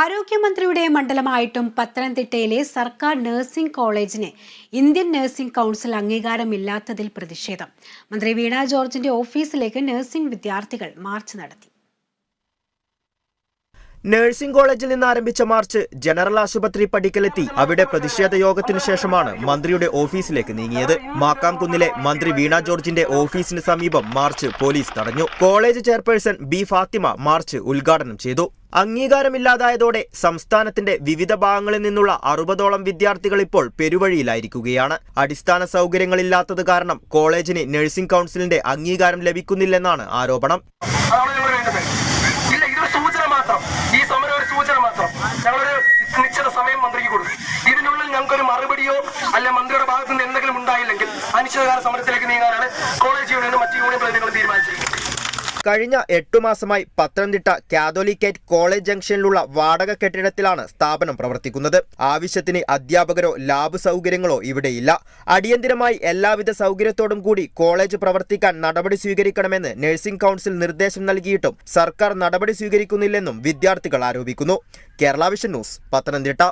ആരോഗ്യമന്ത്രിയുടെ മണ്ഡലമായിട്ടും പത്തനംതിട്ടയിലെ സർക്കാർ നഴ്സിംഗ് കോളേജിന് ഇന്ത്യൻ നഴ്സിംഗ് കൗൺസിൽ അംഗീകാരമില്ലാത്തതിൽ പ്രതിഷേധം. മന്ത്രി വീണ ജോർജിന്റെ ഓഫീസിലേക്ക് നഴ്സിംഗ് വിദ്യാർത്ഥികൾ മാർച്ച് നടത്തി. നഴ്സിംഗ് കോളേജിൽ നിന്ന് ആരംഭിച്ച മാർച്ച് ജനറൽ ആശുപത്രി പടിക്കലെത്തി. അവിടെ പ്രതിഷേധ യോഗത്തിനു ശേഷമാണ് മന്ത്രിയുടെ ഓഫീസിലേക്ക് നീങ്ങിയത്. മാക്കാംകുന്നിലെ മന്ത്രി വീണ ജോർജിന്റെ ഓഫീസിന് സമീപം മാർച്ച് പോലീസ് തടഞ്ഞു. College chairperson B Fathima march ഉദ്ഘാടനം ചെയ്തു. അംഗീകാരമില്ലാതായതോടെ സംസ്ഥാനത്തിന്റെ വിവിധ ഭാഗങ്ങളിൽ നിന്നുള്ള അറുപതോളം വിദ്യാർത്ഥികൾ ഇപ്പോൾ പെരുവഴിയിലായിരിക്കുകയാണ്. അടിസ്ഥാന സൗകര്യങ്ങളില്ലാത്തത് കാരണം കോളേജിന് നഴ്സിംഗ് കൗൺസിലിന്റെ അംഗീകാരം ലഭിക്കുന്നില്ലെന്നാണ് ആരോപണം. അല്ല മന്ത്രിയുടെ ഭാഗത്ത് നിന്ന് എന്തെങ്കിലും ഉണ്ടായില്ലെങ്കിൽ അനിശ്ചിതകാല സമരത്തിലേക്ക് നീങ്ങാനാണ് കോളേജ് യൂണിയനും മറ്റു യൂണിയൻ പ്രതിനിധികളും തീരുമാനിച്ചിരിക്കുന്നത്. കഴിഞ്ഞ എട്ടു മാസമായി പത്തനംതിട്ട കാതോലിക്കേറ്റ് കോളേജ് ജംഗ്ഷനിലുള്ള വാടക കെട്ടിടത്തിലാണ് സ്ഥാപനം പ്രവർത്തിക്കുന്നത്. ആവശ്യത്തിന് അധ്യാപകരോ ലാബ് സൗകര്യങ്ങളോ ഇവിടെയില്ല. അടിയന്തിരമായി എല്ലാവിധ സൗകര്യത്തോടും കൂടി കോളേജ് പ്രവർത്തിക്കാൻ നടപടി സ്വീകരിക്കണമെന്ന് നഴ്സിംഗ് കൗൺസിൽ നിർദ്ദേശം നൽകിയിട്ടും സർക്കാർ നടപടി സ്വീകരിക്കുന്നില്ലെന്നും വിദ്യാർത്ഥികൾ ആരോപിക്കുന്നു. Kerala vision news Pathanamthitta.